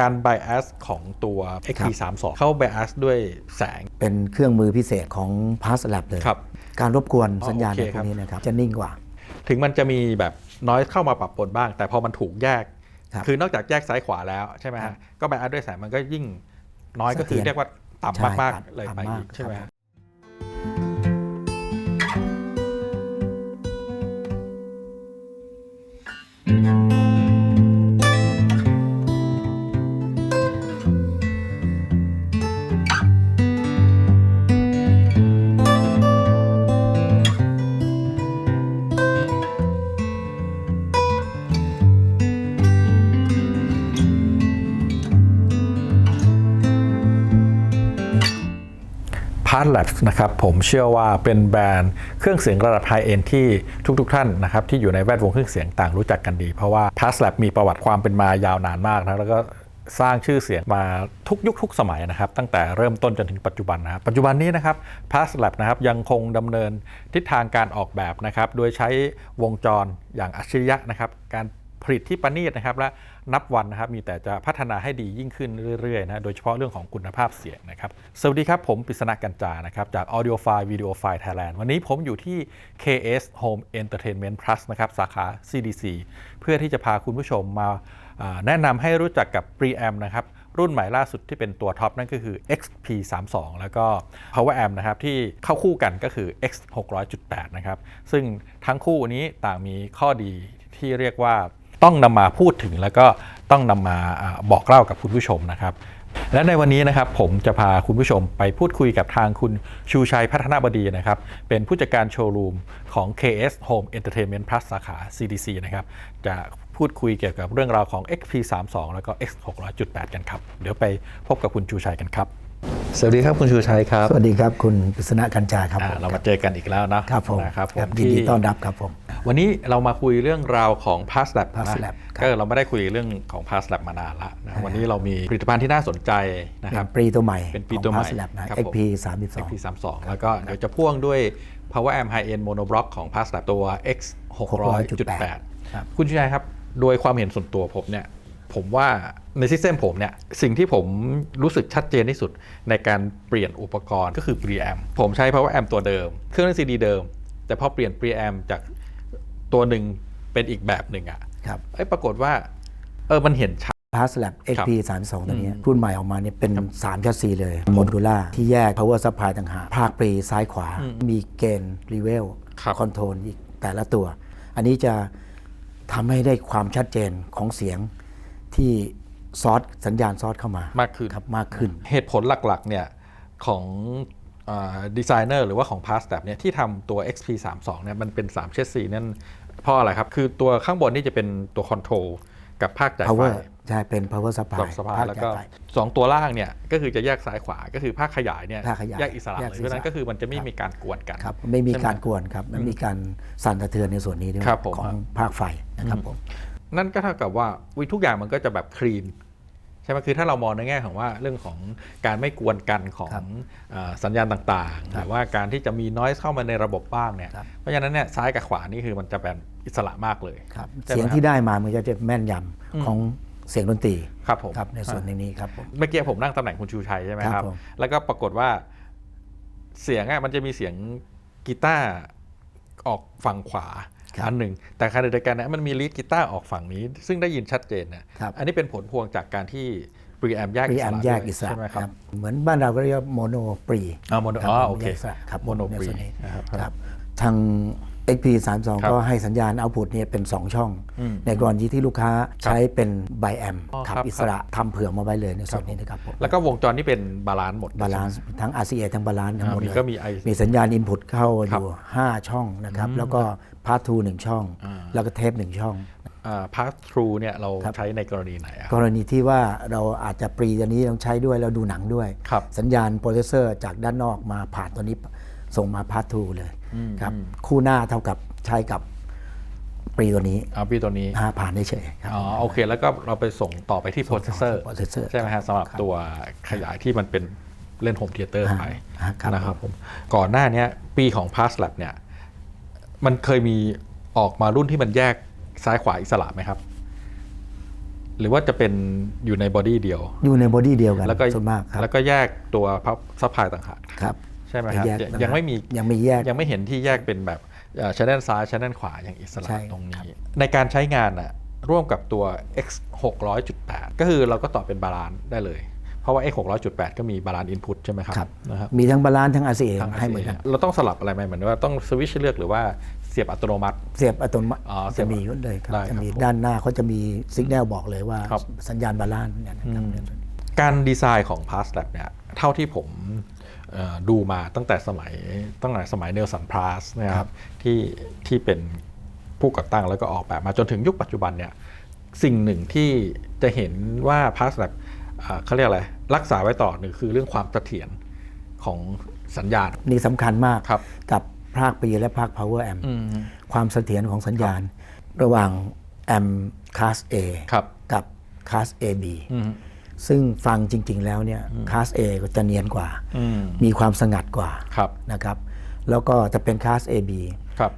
การ bias ของตัว XP32 เข้า bias ด้วยแสง เป็นเครื่องมือพิเศษของ Pass Lab เลยครับ การรบกวนอ๋อสัญญาณโอเคในพครัวบกนี้นะครับจะนิ่งกว่า ถึงมันจะมีแบบน้อยเข้ามาปรับปนบ้าง แต่พอมันถูกแยกครับคือนอกจากแยกซ้ายขวาแล้วใช่ไหมครัฮะบก็ bias ด้วยแสงมันก็ยิ่งน้อยก็คือเสถียรเรียกว่าใช่ต่ำมากต่ำๆเลยไปต่ำมากอีกใช่ไหม พาร์ทแลบนะครับผมเชื่อว่าเป็นแบรนด์เครื่องเสียงระดับไฮเอ็นที่ทุกๆท่านนะครับที่อยู่ในแวดวงเครื่องเสียงต่างรู้จักกันดี เพราะว่า p a s l a b มีประวัติความเป็นมายาวนานมากนะแล้วก็สร้างชื่อเสียงมาทุกยุคทุกสมัยนะครับ ตั้งแต่เริ่มต้นจนถึงปัจจุบันนะครับปัจจุบันนี้นะครับ p a s l a b นะครับยังคงดำเนินทิศทางการออกแบบนะครับ โดยใช้วงจรอย่างอัจฉริยะนะครับ การ ผลิตที่ประณีตนะครับ และนับวันนะครับมีแต่จะพัฒนาให้ดียิ่งขึ้นเรื่อยๆนะโดยเฉพาะเรื่องของคุณภาพเสียงนะครับสวัสดีครับผมปริศนากัญจานะครับจาก Audio File Video File Thailand วันนี้ผมอยู่ที่ KS Home Entertainment Plus นะครับสาขา CDC เพื่อที่จะพาคุณผู้ชมมาอ่าแนะนำให้รู้จักกับ Preamp นะครับรุ่นใหม่ล่าสุดที่เป็นตัวท็อปนั่นก็คือ XP32 แล้วก็ Power Amp นะครับที่เข้าคู่กันก็คือ X 600.8 นะครับซึ่งทั้งคู่นี้ต่างมีข้อดีที่เรียกว่า ต้องนำมาพูดถึงแล้วก็ต้องนำมาอาบอกเล่ากับคุณผู้ชมนะครับ และในวันนี้นะครับผมจะพาคุณผู้ชมไปพูดคุยกับทางคุณชูชัยพัฒนาบดีนะครับ เป็นผู้จัดการโชว์รูมของ KS Home Entertainment Plus สาขา CDC นะครับ จะพูดคุยเกี่ยวกับเรื่องราวของ XP32 แล้วก็ X 600.8 กันครับ เดี๋ยวไปพบกับคุณชูชัยกันครับ สวัสดีครับคุณชูชัยครับ สวัสดีครับคุณปริศนากัญจาครับอ่าผมเรามาเจอกันอีกแล้วนะครับผมนะครับผมยินดีที่ต้อนรับครับผม วันนี้เรามาคุยเรื่องราวของ p a s Lab Pass นะ Lab ครับก็เราไม่ได้คุยเรื่องของ p a s Lab มานานละนะวันนี้เรามีผลิตภัณฑ์ที่น่าสนใจนะคเป็รับนปรีตัวใหม่เป็นปีตัวใหม่ของ Pass Lab นะครับผม XP 32 XP32 แล้วก็เดี๋ยวจะพ่วงด้วย Power Amp High End Mono Block ของ p a s Lab ตัว X 600.8ครับคุณชัยครับ โดยความเห็นส่วนตัวผมเนี่ย ผมว่าในซิสเต็มผมเนี่ยสิ่งที่ผมรู้สึกชัดเจนที่สุดในการเปลี่ยนอุปกรณ์ก็คือ Preamp ผมใช้ Power Amp ตัวเดิม เครื่องเล่นซีดีเดิม แต่พอเปลี่ยน Preamp จากตัวหนึ่งเป็นอีกแบบหนึ่งอะครับเอ้ยปรากฏว่าเออมันเห็นชัด Pass Lab ครับ XP 32ตัวนี้รุ่นใหม่ออกมาเนี่ยเป็น 3 ชัดซีเลยโมดูล่าที่แยก power supply ต่างหากภาคปรีซ้ายขวา มีเกณฑ์รีเวลครับคอนโทรลอีกแต่ละตัว อันนี้จะทำให้ได้ความชัดเจนของเสียง ที่ซอสสัญญาณซอสเข้ามามากขึ้นครับมากขึ้น เหตุผลหลักๆเนี่ยของดีไซเนอร์หรือว่าของ p a s t a b เนี่ยที่ทำตัว XP32 เนี่ยมันเป็น 3 เชสซีนั่นเพราะอะไรครับ คือตัวข้างบนนี่จะเป็นตัวคอนโทรลกับภาคจ่ายไฟ power ใช่เป็น power supply กับสภาพภาคแล้วจ่าก็ยไฟ2ตัวล่างเนี่ยก็คือจะแยกซ้ายขวาก็คือภาคขยายเนี่ยภาคขยายแยกอิสระแยเลกยอิสระเพราะฉะนั้นก็คือมันจะไม่มีการกวนกันครับไม่มีใช่หการกวนครับไม่มีการสั่นสะเทือนในส่วนนี้ด้วยครับผมของภาคไฟนะครับผม นั่นก็เท่ากับว่าวิทุกอย่างมันก็จะแบบคลีนใช่ไหมคือถ้าเรามองในแง่ของว่าเรื่องของการไม่กวนกันของครับเอ่อสัญญาณต่างๆคหรับรือว่าการที่จะมีน้อยเข้ามาในระบบบ้างเนี่ยครับเพราะฉะนั้นเนี่ยซ้ายกับขวานี่คือมันจะเป็นอิสระมากเลยครับใช่ไหมเสียงครับที่ได้มามันก็จะแม่นยำของเสียงดนตรีครับผมครับในส่วนนี้ครับผมเมื่อกี้ผมนั่งตำแหน่งคุณชูชัยใช่ไหมคครัรับบผมแล้วก็ปรากฏว่าเสียงอะมันจะมีเสียงกีตาร์ออกฝั่งขวา อันหนึ่ง แต่ขณะเดียวกันนะมันมีลีดกีตาร์ออกฝั่งนี้ ซึ่งได้ยินชัดเจนนะครับอันนี้เป็นผลพวงจากการที่ปรีแอมแยกปรีอิสแอมระแยกด้วยอิสระใช่ไหมครับครับเหมือนบ้านเราก็เรียกโมโนปรีอ่า mono ครับอ๋อผมโอเคแยกอิสระครับ mono ในส่วนนี้ปรีนะครับครับทาง XP 3ครับ2ก็ให้สัญญาณเอาพุตเนี่ยเป็น 2 ช่องอืมในกรณีที่ลูกค้าใช้เป็นไบแอมอ๋อขับครับอิสระทำเผื่อมาไว้เลยในส่วนนี้นะครับผมแล้วก็วงจรนี่เป็นบาลานซ์หมดบาลานซ์ทั้ง RCA ทั้งบาลานซ์ทั้งหมดอ่ามีเลยก็มี I มีสัญญาณ Input เข้าอครับยู่ 5 ช่องนะครับแล้วก็พาร์ททูหนึ่งช่องอ่าแล้วก็เทปหนึ่งช่องพาสทรูเนี่ยเราครับใช้ในกรณีไหนอะกรณีที่ว่าเราอาจจะปรีตัวนี้ต้องใช้ด้วยเราดูหนังด้วยครับสัญญาณโปรเซสเซอร์จากด้านนอกมาผ่านตัวนี้ ส่งมาพาร์ททูเลยครับคู่หน้าเท่ากับใช้กับปรีตัวนี้เอาพี่ตัวนี้อ่าผ่านได้เฉยๆครับอ๋อโอเค แล้วก็เราไปส่งต่อไปที่โปรเซสเซอร์ processor ใช่ไหมฮะสำหรับครับตัวขยายที่มันเป็นเล่นโฮมเทเตอร์อ่าไปอ่าครับนะครับผมก่อนหน้าเนี้ยปีของ p a s Lab เนี่ยมันเคยมีออกมารุ่นที่มันแยกซ้ายขวาอิสระไหมครับ หรือว่าจะเป็นอยู่ในบอดี้เดียว อยู่ในบอดี้เดียวกันแล้วก็ส่วนมากครับแล้วก็แยกตัวพับซัพพลายต่างหากครับ ใช่ไหมปครับแยกยังต่าหากยังไม่มียังไม่แยกยังไม่เห็นที่แยกเป็นแบบชแนลซ้ายชแนลขวาอย่างอิสระใช่ตรงครันี้บในการใช้งานอะร่วมกับตัว X 600.8 ก็คือเราก็ต่อเป็นบาลานซ์ได้เลย เพราะว่า X 600.8 ก็มีบาลานซ์อินพุตใช่ไหมครับครับนะครับมีทั้งบาลานซ์ทั้ง RCA ทางให้เหมือนกันเราต้องสลับอะไรไหมเหมือนว่าต้องสวิตช์เลือกหรือว่าเสียบอัตโนมัติ เสียบอัตโนมัติอ๋อเสียจะบมีเลยครับได้ครับจะมีผมด้านหน้าเขาจะมีสัญญาณบอกเลยว่าครับสัญญาณบาลานซ์เนี่ยนะครับการดีไซน์ของ p a s s Lab เนี่ยเท่าที่ผมเอ่อ ดูมาตั้งแต่สมัยตั้งแต่สมัยเนลสันพลาสนะครับที่ที่เป็นผู้ก่อตั้งแล้วก็ออกแบบมาจนถึงยุคปัจจุบันเนี่ยสิ่งหนึ่งที่จะเห็นว่า p a s s Lab เอ่อเขาเรียกอะไรรักษาไว้ตลอดหนึ่งคือเรื่องความเสถียรของสัญญาณ นี่สำคัญมากครับกับภาคปีและภาค power amp อืมความเสถียรของสัญญาณ ระหว่างแอมคลาส A ครับกับคลาส AB อืม ซึ่งฟังจริง ๆ แล้วเนี่ยคลาส A ก็จะเนียนกว่าอืมมีความสงัดกว่าครับนะครับ แล้วก็จะเป็นคลาส AB ครับ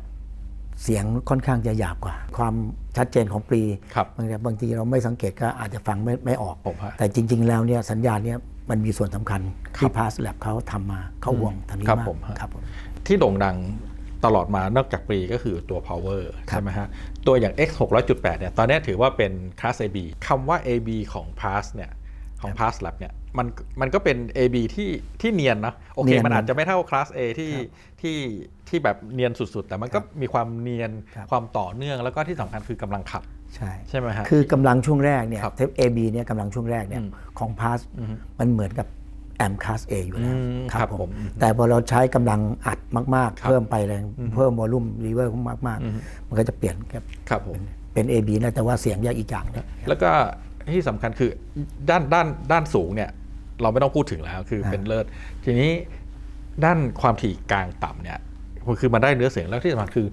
เสียงค่อนข้างจะหยาบกว่า ความชัดเจนของปรีครับบางทีบางทีเราไม่สังเกตก็อาจจะฟังไม่ไม่ออกผมฮะแต่จริง ๆ แล้วเนี่ยสัญญาณเนี่ยมันมีส่วนสำคัญที่พาสแลบเขาทำมาเขาห่วงทางนี้ครับมากผมฮะครับผมที่โด่งดังตลอดมานอกจากปรีก็คือตัว power ใช่ไหมฮะ ตัวอย่าง X 600.8เนี่ยตอนนี้ถือว่าเป็น class AB คำว่า AB ของ pass เนี่ย ของ pass lab เนี่ยมันมันก็เป็น AB ที่ที่เนียนนะโอเคเนียนมันอาจจะไม่เท่า class A ที่ที่ที่แบบเนียนสุดๆ แต่มันก็มีความเนียนครับความต่อเนื่องแล้วก็ที่สำคัญคือกำลังขับ ใช่ใช่ไหมฮะคือกำลังช่วงแรกเนี่ยครับเทป AB เนี่ยกำลังช่วงแรกเนี่ยอืมของพาสมันเหมือนกับแอมคลาส A อยู่แล้วอืมครับผม แต่พอเราใช้กำลังอัดมากครับๆเพิ่มไปแรงเพิ่มวอลลุ่มรีเวอร์มากๆ มันก็จะเปลี่ยนกับครับผมเป็น AB นะแต่ว่าเสียงแยกอีกอย่างหนึงแล้วก็ ที่สำคัญคือด้านด้านด้านสูงเนี่ยเราไม่ต้องพูดถึงแล้วคือเป็นเลิศ ทีนี้ด้านความถี่กลางต่ำเนี่ยคือมันได้เนื้อเสียงแล้วที่สำคัญคือ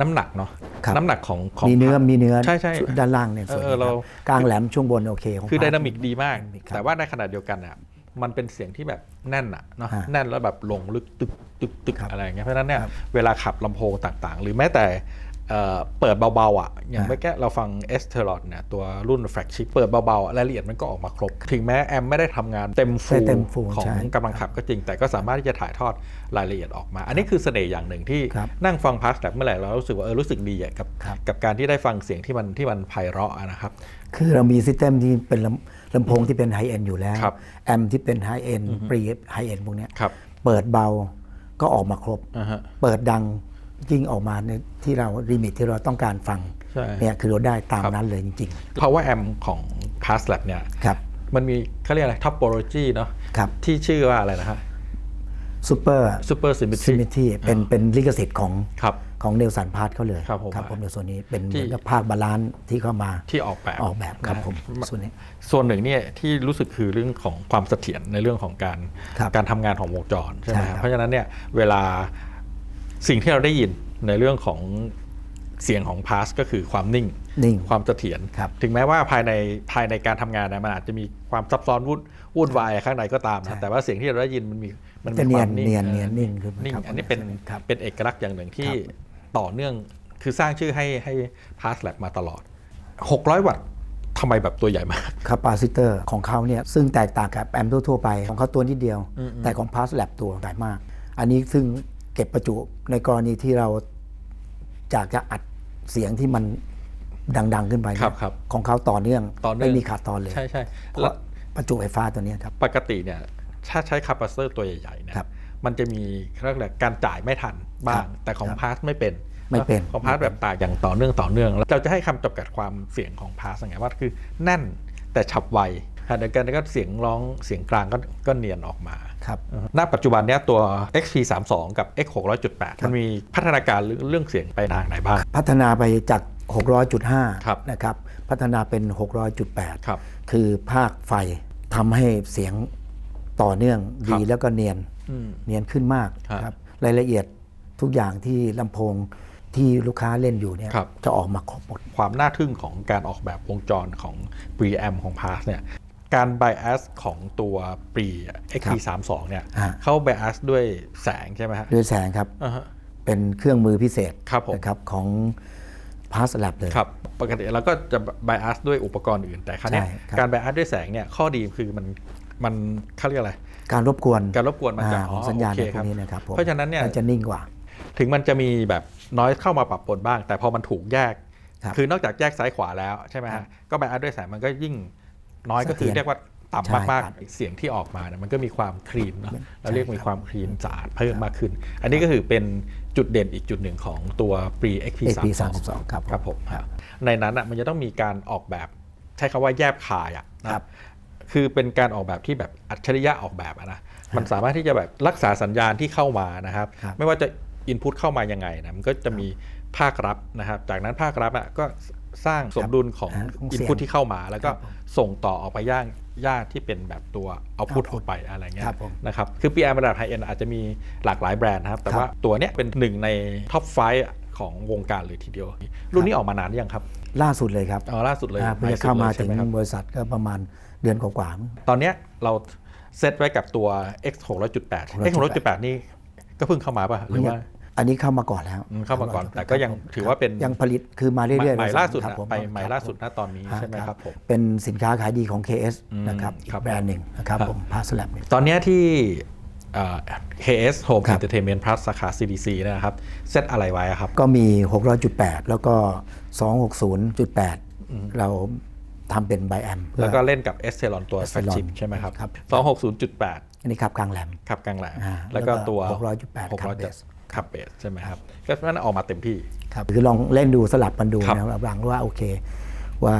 น้ำหนักเนาะครับน้ำหนักของของมีเนื้อมีเนื้อใช่ใช่ด้านล่างเนี่ยส่วนเออนี้เราครับกลางแหลมช่วงบนโอเคของคือพไดสนามิกดีมากครับแต่ว่าในขณะเดียวกันเนี่ยมันเป็นเสียงที่แบบแน่นอะเนาะฮะแน่นแล้วแบบลงลึกตึกตึกตึกครับอะไรอย่างเงี้ยเพราะฉะนั้นเนี่ยครับเวลาขับลำโพงต่างๆ หรือแม้แต่ เอ่อเปิดเบาๆอะอย่างฮะเมื่อกี้เราฟัง s t e r o d เนี่ยตัวรุ่นแฟลกชิพเปิดเบาๆอะรายละเอียดมันก็ออกมาครบ ถึงแม้แอมไม่ได้ทำงานเต็มฟูเต็ม full ของใช่กำลังขับก็จริง แต่ก็สามารถที่จะถ่ายทอดรายละเอียดออกมา อันนี้คือเสน่ห์อย่างหนึ่งที่ครับนั่งฟังพาสแบบเมื่อไหร่เรารู้สึกว่าเออรู้สึกดีอะกับครับกับการที่ได้ฟังเสียงที่มันที่มันไพเราะอะนะครับคือเรามีซิสเต็มที่เป็นลำลำโพงที่เป็นไฮเอ็นอยู่แล้วครับแอมที่เป็นไฮเอ็นปรีไฮเอ็นพวกเนี้ยครับเปิดเบาก็ออกมาครบอ่าฮะเปิดดัง ยิ่งออกมาในที่เราลิมิตที่เราต้องการฟังใช่เนี่ยคือเราได้ตามครับ นั้นเลยจริง power amp ของ p a s Lab เนี่ยๆ ครับมันมีเขาเรียกอะไร topology เนาะครับที่ชื่อว่าอะไรนะฮะ ซูเปอร์ super ซิมิ symmetry ทีเป็นเป็นลิขสิทธิ์ของครับ ของเนลสันพาร์ทเขาเลยครับผมผมในส่วนนี้เป็นเหที่ มือนกับภาคบาลานซ์ที่เข้ามาที่ออกแบบออกแบบครับนะผมส่วนนี้ ส่วนหนึ่งเนี่ยที่รู้สึกคือเรื่องของความเสถียรในเรื่องของการครับการทำงานของวงจรใช่ไหมใช่ครับเพราะฉะนั้นเนี่ยเวลา สิ่งที่เราได้ยินในเรื่องของเสียงของพาสก็คือความนิ่ง นิ่ง ความเสถียรครับ ถึงแม้ว่าภายในภายในการทำงานนะมันอาจจะมีความซับซ้อนวุ่นวุ่นวายข้างในก็ตามใช่นะแต่ว่าเสียงที่เราได้ยินมันมีมันมีจะเนีความนิ่งยนเนียนออเนียนนิ่งคือนิ่งครับอันนี้เป็นครับ เป็นเอกลักษณ์อย่างหนึ่งที่ครับ ต่อเนื่องคือสร้างชื่อให้ให้พาสแลบมาตลอด 600 วัตต์ทำไมแบบตัวใหญ่มาก คาปาซิเตอร์ของเขาเนี่ยซึ่งแตกต่างกับแอมทั่วๆไปของเขาตัวนิดเดียว แต่ของพาสแลบตัวใหญ่มาก อันนี้ซึ่ง เก็บประจุในกรณีที่เราจากจะอัดเสียงที่มันดัง ๆ ขึ้นไปเนี่ยครับครับของเขาต่อเนื่องต่อเนื่อง ไม่มีขาดตอนเลยใช่ใช่เพแล้วราะประจุไฟฟ้าตัวเนี้ยครับ ปกติเนี่ยถ้าใช้คาปาซิเตอร์ตัวใหญ่ๆเนี่ยครับมันจะมีเรื่องอะไรการจ่ายไม่ทันบ้าครัง บแต่ของครับพาสไม่เป็นไม่เป็น ของพาสแบบต่างอย่างต่อเนื่องต่อเนื่องแล้วเราจะให้คำจำกัดความเสียงของพาสยังไงว่าคือแน่นแต่ฉับไว ขณะเดียวกันก็เสียงร้องเสียงกลางก็ก็เนียนออกมาครับณปัจจุบันเนี้ยตัว XP32 กับ X 600.8 มันมีพัฒนาการเรื่องเรื่องเสียงไปทางไหนบ้าง พัฒนาไปจากครับ600.5 นะครับ พัฒนาเป็น 600.8 ครับ คือภาคไฟทำให้เสียงต่อเนื่องครัดีบแล้วก็เนียนอืมเนียนขึ้นมากครับครับรายละเอียดทุกอย่างที่ลำโพงที่ลูกค้าเล่นอยู่เนี่ยครับจะออกมาครบหมด ความน่าทึ่งของการออกแบบวงจรของ preamp ของ Pass เนี่ย การ bias ของตัว pre XP32 เนี่ยฮะเขา bias ด้วยแสงใช่ไหมฮะด้วยแสงครับอ่าฮะเป็นเครื่องมือพิเศษครับผมนะครับของ Pass Lab เลยครับปกติเราก็จะ bias ด้วยอุปกรณ์อื่นแต่ครั้งนี้ยใช่ครับการ bias ด้วยแสงเนี่ยข้อดีคือมันมันเขาเรียกอะไร การรบกวนการรบกวนมันจะอ่าของสัญญาณโอเคในพวกนี้นะครับผมเพราะฉะนั้นเนี่ยมัจะนิ่งกว่า ถึงมันจะมีแบบน้อยเข้ามาปรับปนบ้าง แต่พอมันถูกแยกครับคือนอกจากแยกซ้ายขวาแล้วใช่ไหมครัฮะบก็ bias ด้วยแสงมันก็ยิ่ง น้อยก็คือเสถียรเรียกว่าใช่ต่ำมากครับๆเสียงที่ออกมาเนี่ยมันก็มีความคลีนเนาะเราเรียกใช่มีครับความคลีนสะอาดเพิ่มมากขึ้น อันนี้ก็คือเป็นจุดเด่นอีกจุดหนึ่งของตัว pre XP XP 3 32ครับครับผมในนั้นอะมันจะต้องมีการออกแบบใช้คำว่าแยบคายอะนะครับคือเป็นการออกแบบที่แบบอัจฉริยะออกแบบอะนะมันสามารถที่จะแบบรักษาสัญญาณที่เข้ามานะครับครับไม่ว่าจะอินพุตเข้ามายังไงนะมันก็จะมี ภาครับนะครับ จากนั้นภาครับอะก็สร้างสมดุลของอ่าของอินเสียงพุตที่เข้ามา แล้วก็ครับผมส่งต่อออกไปย่างย่านที่เป็นแบบตัวเอาพุต output ออกไปอะไรเงี้ยครับผมนะครับ คือ PR ระดับไฮเอ็นอาจจะมีหลากหลายแบรนด์นะครับ แต่ครับว่าตัวเนี้ยเป็นหนึ่งในท็อปไฟของวงการเลยทีเดียว รุ่นนี้ออกมานานหรือยังครับ ล่าสุดเลยครับอ๋อล่าสุดเลยอ่าเพิ่งใหจะเข้ามาสุดลยถึงใช่ไหครับบริษัทก็ประมาณเดือนกว่าๆมั้งตอนเนี้ยเราเซตไว้กับตัว X 6 0 8 X 6 0 8นี่ก็เพิ่งเข้ามาป่ะหรือว่า อันนี้เข้ามาก่อนแล้วอืมเข้ามาก่อน แต่ก็ยังถือว่าเป็นยังผลิตคือมาเรื่อยๆใหม่ล่าสุดครันะบผมไปใหม่ครับล่าสุดผมณตอนนี้ใช่ไหมครับผมเป็นสินค้าขายดีของ KS อืมนะครับอีครักบแบรนด์หนึ่งนะครับครับผม Pass Lab เนี่ยตอนเนี้ยที่เอ่อ KS Home ครับ Entertainment Plus สาขา CDC นะครับเซตอะไรไว้อะครับ ก็มี 600.8 แล้วก็ 260.8 เราทำเป็นไบแอมแล้วก็เล่นกับ e s t e l o n ตัว Esteron Flagship ใช่ไหมครับครับ 260.8 อันนี้ขับกลางแหลมขับกลางแหลมอ่าแล้วก็แล้วก็ตัว 600.8ขับเบ สขับเบสใช่ไหมครับก็มันออกมาเต็มที่ครับคือลองเล่นดูสลับมันดูครับนะครับหลังว่าโอเค ว่า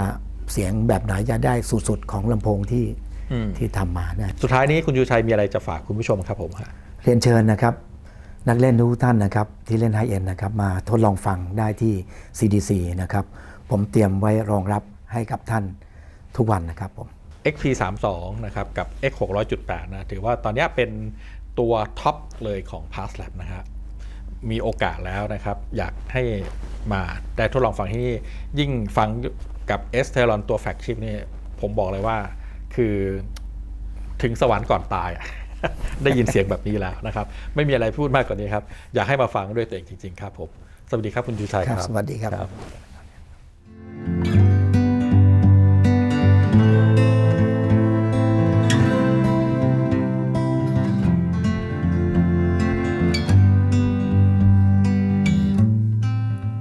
เสียงแบบไหนจะได้สุดๆของลำโพงที่อืมที่ทำมานะสุดท้ายนี้คุณยูชัยมีอะไรจะฝากคุณผู้ชมครับผมฮะเรียนเชิญนะครับนักเล่นทุกท่านนะครับที่เล่นไฮเอ็นนะครับมาทดลองฟังได้ที่ CDC นะครับผมเตรียมไว้รองรับให้กับท่านทุกวันนะครับผม XP 3 2 นะครับกับ X 6 0 0 8 นะถือว่าตอนเนี้ยเป็นตัวท็อปเลยของ Pass Lab นะฮะ มีโอกาสแล้วนะครับ อยากให้มาได้ทดลองฟังที่นี่ยิ่งฟังกับเอสเทลอนตัวแฟกชิปนี่ผมบอกเลยว่าคือถึงสวรรค์ก่อนตาย ได้ยินเสียงแบบนี้แล้วนะครับ ไม่มีอะไรพูดมากกว่านี้ครับ อยากให้มาฟังด้วยตัวเองจริง ๆ ครับผม สวัสดีครับคุณจูชัยครับ สวัสดีครับ